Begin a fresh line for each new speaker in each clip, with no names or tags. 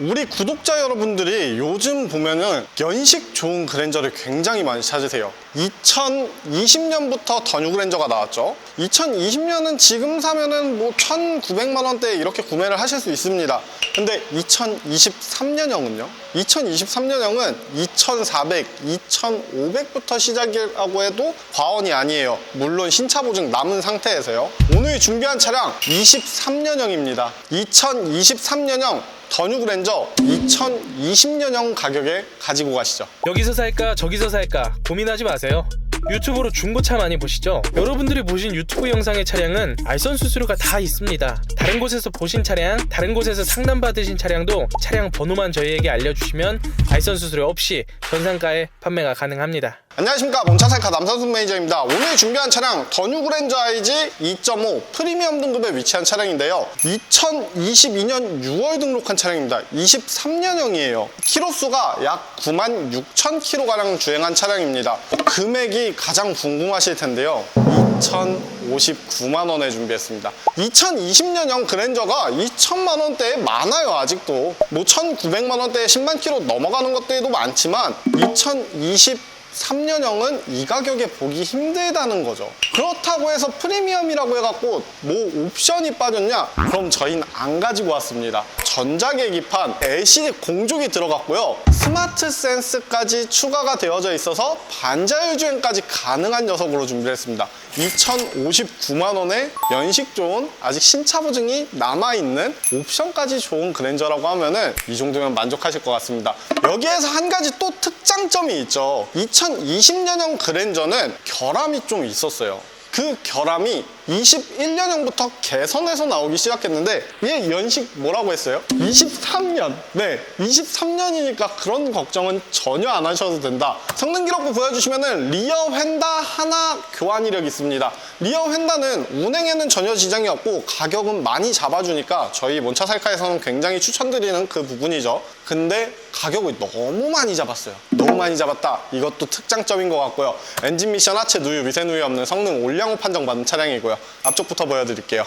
우리 구독자 여러분들이 요즘 보면은 연식 좋은 그랜저를 굉장히 많이 찾으세요. 2020년부터 더 뉴 그랜저가 나왔죠. 2020년은 지금 사면은 뭐 1,900만 원대에 이렇게 구매를 하실 수 있습니다. 근데 2023년형은요? 2023년형은 2,400, 2,500부터 시작이라고 해도 과언이 아니에요. 물론 신차 보증 남은 상태에서요. 오늘 준비한 차량 23년형입니다. 2023년형 더뉴 그랜저 2020년형 가격에 가지고 가시죠.
여기서 살까 저기서 살까 고민하지 마세요. 유튜브로 중고차 많이 보시죠? 여러분들이 보신 유튜브 영상의 차량은 알선 수수료가 다 있습니다. 다른 곳에서 보신 차량, 다른 곳에서 상담 받으신 차량도 차량 번호만 저희에게 알려주시면 알선 수수료 없이 전상가에 판매가 가능합니다.
안녕하십니까. 몬차살카 남산순 매니저입니다. 오늘 준비한 차량 더뉴 그랜저 IG 2.5 프리미엄 등급에 위치한 차량인데요. 2022년 6월 등록한 차량입니다. 23년형이에요. 키로수가 약 9만 6천 킬로가량 주행한 차량입니다. 금액이 가장 궁금하실 텐데요. 2,059만 원에 준비했습니다. 2020년형 그랜저가 2천만 원대에 많아요 아직도. 뭐 1,900만 원대에 10만 킬로 넘어가는 것들도 많지만 2020 3년형은 이 가격에 보기 힘들다는 거죠. 그렇다고 해서 프리미엄이라고 해갖고 뭐 옵션이 빠졌냐? 그럼 저희는 안 가지고 왔습니다. 전자계기판, LCD 공조기 들어갔고요. 스마트 센스까지 추가가 되어져 있어서 반자율 주행까지 가능한 녀석으로 준비를 했습니다. 2,059만 원에 연식 좋은 아직 신차 보증이 남아있는 옵션까지 좋은 그랜저라고 하면은 이 정도면 만족하실 것 같습니다. 여기에서 한 가지 또 특장점이 있죠. 2020년형 그랜저는 결함이 좀 있었어요. 그 결함이 21년형부터 개선해서 나오기 시작했는데 얘 연식 뭐라고 했어요? 23년. 네, 23년이니까 그런 걱정은 전혀 안 하셔도 된다. 성능 기록부 보여주시면은 리어 휀다 하나 교환 이력 있습니다. 리어 휀다는 운행에는 전혀 지장이 없고 가격은 많이 잡아주니까 저희 몬차 살카에서는 굉장히 추천드리는 그 부분이죠. 근데 가격을 너무 많이 잡았어요. 너무 많이 잡았다. 이것도 특장점인 것 같고요. 엔진 미션 하체 누유 미세 누유 없는 성능 올량호 판정 받은 차량이고요. 앞쪽부터 보여드릴게요.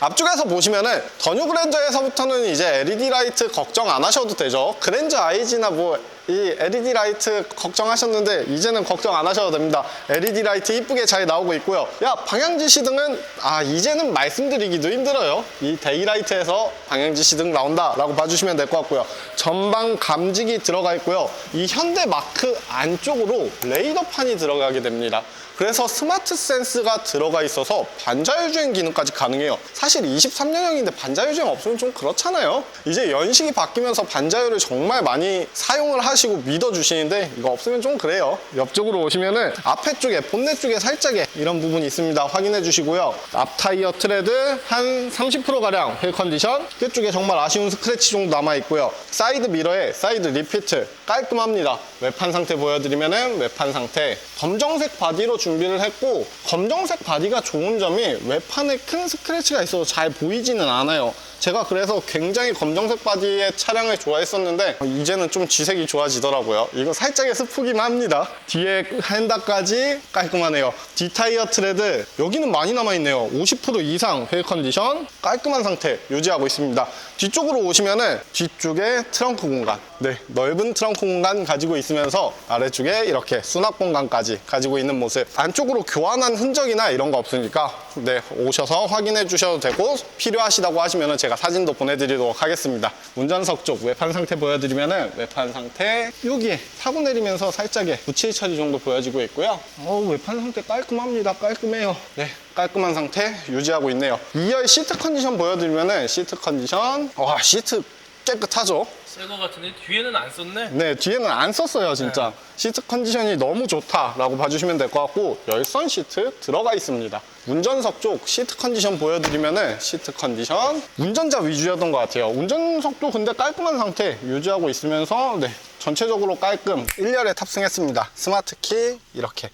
앞쪽에서 보시면은 더뉴 그랜저에서부터는 이제 LED 라이트 걱정 안 하셔도 되죠. 그랜저 IG나 뭐 이 LED 라이트 걱정하셨는데 이제는 걱정 안 하셔도 됩니다. LED 라이트 이쁘게 잘 나오고 있고요. 야 방향 지 시등은 아 이제는 말씀드리기도 힘들어요. 이 데이라이트에서 방향 지 시등 나온다라고 봐주시면 될 것 같고요. 전방 감지기 들어가 있고요. 이 현대 마크 안쪽으로 레이더판이 들어가게 됩니다. 그래서 스마트 센스가 들어가 있어서 반자율 주행 기능까지 가능해요. 사실 23년형인데 반자율 주행 없으면 좀 그렇잖아요. 이제 연식이 바뀌면서 반자율을 정말 많이 사용을 하 시고 믿어주시는데 이거 없으면 좀 그래요. 옆쪽으로 오시면은 앞에 쪽에 본넷 쪽에 살짝에 이런 부분이 있습니다. 확인해 주시고요. 앞 타이어 트레드 한 30% 가량 휠 컨디션. 끝쪽에 정말 아쉬운 스크래치 정도 남아 있고요. 사이드 미러에 사이드 리피트 깔끔합니다. 외판 상태 보여드리면은 외판 상태. 검정색 바디로 준비를 했고 검정색 바디가 좋은 점이 외판에 큰 스크래치가 있어서 잘 보이지는 않아요. 제가 그래서 굉장히 검정색 바디의 차량을 좋아했었는데 이제는 좀 지색이 좋아 지더라고요. 이거 살짝의 스프긴 합니다. 뒤에 핸다까지 깔끔하네요. 뒤타이어 트레드 여기는 많이 남아있네요. 50% 이상 휠 컨디션 깔끔한 상태 유지하고 있습니다. 뒤쪽으로 오시면은 뒤쪽에 트렁크 공간 네 넓은 트렁크 공간 가지고 있으면서 아래쪽에 이렇게 수납 공간까지 가지고 있는 모습. 안쪽으로 교환한 흔적이나 이런 거 없으니까 네 오셔서 확인해 주셔도 되고 필요하시다고 하시면은 제가 사진도 보내드리도록 하겠습니다. 운전석 쪽 외판 상태 보여드리면은 외판 상태 여기에 사고 내리면서 살짝의 부칠 처리 정도 보여지고 있고요. 어우 외판 상태 깔끔합니다. 깔끔해요. 네 깔끔한 상태 유지하고 있네요. 2열 시트 컨디션 보여드리면은 시트 컨디션 와 시트 깨끗하죠
새 거 같은데 뒤에는 안 썼네.
네, 뒤에는 안 썼어요, 진짜. 시트 컨디션이 너무 좋다라고 봐주시면 될 것 같고, 열선 시트 들어가 있습니다. 운전석 쪽 시트 컨디션 보여드리면은 시트 컨디션 운전자 위주였던 것 같아요. 운전석도 근데 깔끔한 상태 유지하고 있으면서, 네, 전체적으로 깔끔 1열에 탑승했습니다. 스마트 키 이렇게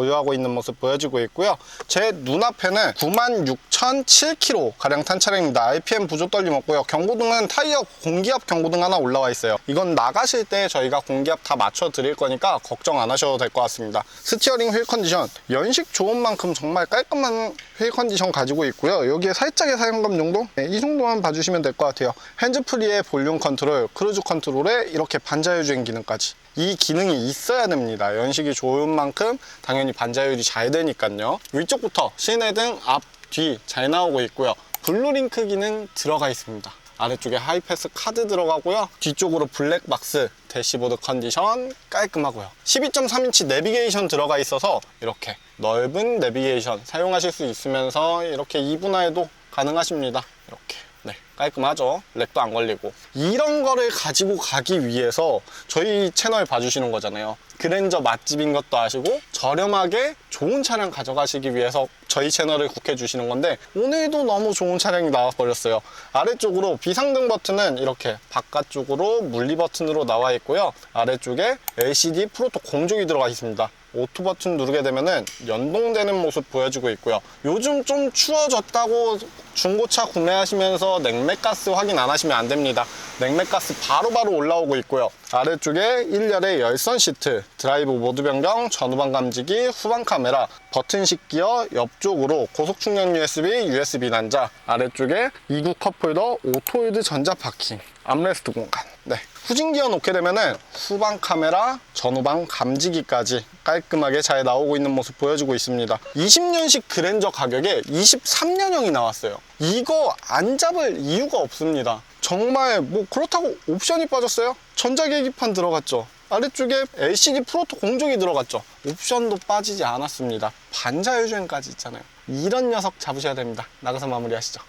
보유하고 있는 모습 보여지고 있고요. 제 눈앞에는 96,000 2007km 가량 탄 차량입니다. IPM 부조 떨림 없고요. 경고등은 타이어 공기압 경고등 하나 올라와 있어요. 이건 나가실 때 저희가 공기압 다 맞춰 드릴 거니까 걱정 안 하셔도 될 것 같습니다. 스티어링 휠 컨디션 연식 좋은 만큼 정말 깔끔한 휠 컨디션 가지고 있고요. 여기에 살짝의 사용감 정도? 네, 이 정도만 봐주시면 될 것 같아요. 핸즈프리의 볼륨 컨트롤, 크루즈 컨트롤에 이렇게 반자율 주행 기능까지. 이 기능이 있어야 됩니다. 연식이 좋은 만큼 당연히 반자율이 잘 되니까요. 위쪽부터 시내등 앞, 뒤 잘 나오고 있고요. 블루링크 기능 들어가 있습니다. 아래쪽에 하이패스 카드 들어가고요. 뒤쪽으로 블랙박스 대시보드 컨디션 깔끔하고요. 12.3인치 내비게이션 들어가 있어서 이렇게 넓은 내비게이션 사용하실 수 있으면서 이렇게 2분할도 가능하십니다. 이렇게. 네, 깔끔하죠. 렉도 안 걸리고. 이런 거를 가지고 가기 위해서 저희 채널 봐주시는 거잖아요. 그랜저 맛집인 것도 아시고 저렴하게 좋은 차량 가져가시기 위해서 저희 채널을 국해 주시는 건데 오늘도 너무 좋은 차량이 나와 버렸어요. 아래쪽으로 비상등 버튼은 이렇게 바깥쪽으로 물리 버튼으로 나와 있고요. 아래쪽에 LCD 프로토 공조기 들어가 있습니다. 오토 버튼 누르게 되면은 연동되는 모습 보여주고 있고요. 요즘 좀 추워졌다고 중고차 구매하시면서 냉매가스 확인 안 하시면 안 됩니다. 냉매가스 바로바로 올라오고 있고요. 아래쪽에 1열의 열선 시트, 드라이브 모드 변경, 전후방 감지기, 후방 카메라, 버튼식 기어, 옆쪽으로 고속 충전 USB, USB 난자, 아래쪽에 2구 컵홀더, 오토일드 전자 파킹, 암레스트 공간. 네. 후진 기어 놓게 되면은 후방 카메라, 전후방 감지기까지 깔끔하게 잘 나오고 있는 모습 보여주고 있습니다. 20년식 그랜저 가격에 23년형이 나왔어요. 이거 안 잡을 이유가 없습니다. 정말 뭐 그렇다고 옵션이 빠졌어요? 전자계기판 들어갔죠. 아래쪽에 LCD 프로토 공조기 들어갔죠. 옵션도 빠지지 않았습니다. 반자율주행까지 있잖아요. 이런 녀석 잡으셔야 됩니다. 나가서 마무리하시죠.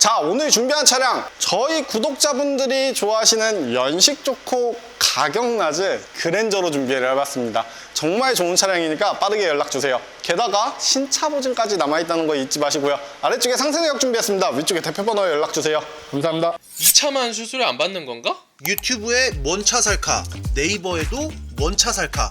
자 오늘 준비한 차량. 저희 구독자분들이 좋아하시는 연식 좋고 가격 낮은 그랜저로 준비를 해봤습니다. 정말 좋은 차량이니까 빠르게 연락주세요. 게다가 신차 보증까지 남아있다는 거 잊지 마시고요. 아래쪽에 상세 내역 준비했습니다. 위쪽에 대표번호에 연락주세요. 감사합니다.
2차만 수수료 안 받는 건가?
유튜브에 뭔 차 살까? 네이버에도 뭔 차 살까